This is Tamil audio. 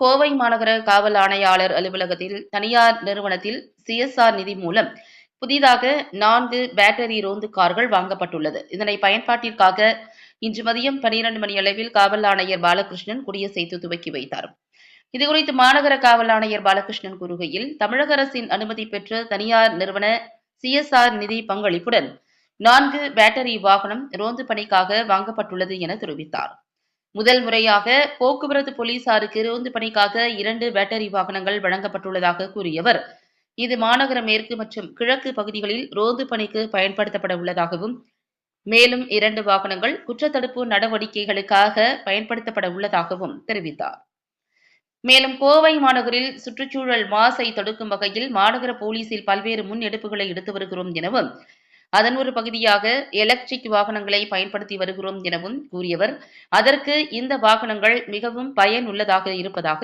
கோவை மாநகர காவல் ஆணையாளர் அலுவலகத்தில் தனியார் நிறுவனத்தில் சிஎஸ்ஆர் நிதி மூலம் புதிதாக நான்கு பேட்டரி ரோந்து கார்கள் வாங்கப்பட்டுள்ளது. இதனை பயன்பாட்டிற்காக இன்று மதியம் பனிரெண்டு மணி அளவில் காவல் ஆணையர் பாலகிருஷ்ணன் கொடியசைத்து துவக்கி வைத்தார். இதுகுறித்து மாநகர காவல் ஆணையர் பாலகிருஷ்ணன் கூறுகையில் தமிழக அரசின் அனுமதி பெற்ற தனியார் நிறுவன சிஎஸ்ஆர் நிதி பங்களிப்புடன் நான்கு பேட்டரி வாகனம் ரோந்து பணிக்காக வாங்கப்பட்டுள்ளது என தெரிவித்தார். முதல் முறையாக போக்குவரத்து போலீசாருக்கு ரோந்து பணிக்காக இரண்டு பேட்டரி வாகனங்கள் வழங்கப்பட்டுள்ளதாக கூறியவர். இது மாநகர மேற்கு மற்றும் கிழக்கு பகுதிகளில் ரோந்து பணிக்கு பயன்படுத்தப்பட உள்ளதாகவும் மேலும் இரண்டு வாகனங்கள் குற்றத்தடுப்பு நடவடிக்கைகளுக்காக பயன்படுத்தப்பட உள்ளதாகவும் தெரிவித்தார். மேலும் கோவை மாநகரில் சுற்றுச்சூழல் மாசை தடுக்கும் வகையில் மாநகர போலீசில் பல்வேறு முன்னெடுப்புகளை எடுத்து வருகிறோம் எனவும் அதன் ஒரு பகுதியாக எலக்ட்ரிக் வாகனங்களை பயன்படுத்தி வருகிறோம் எனவும் கூறியவர். அதற்கு இந்த வாகனங்கள் மிகவும் பயனுள்ளதாக இருப்பதாக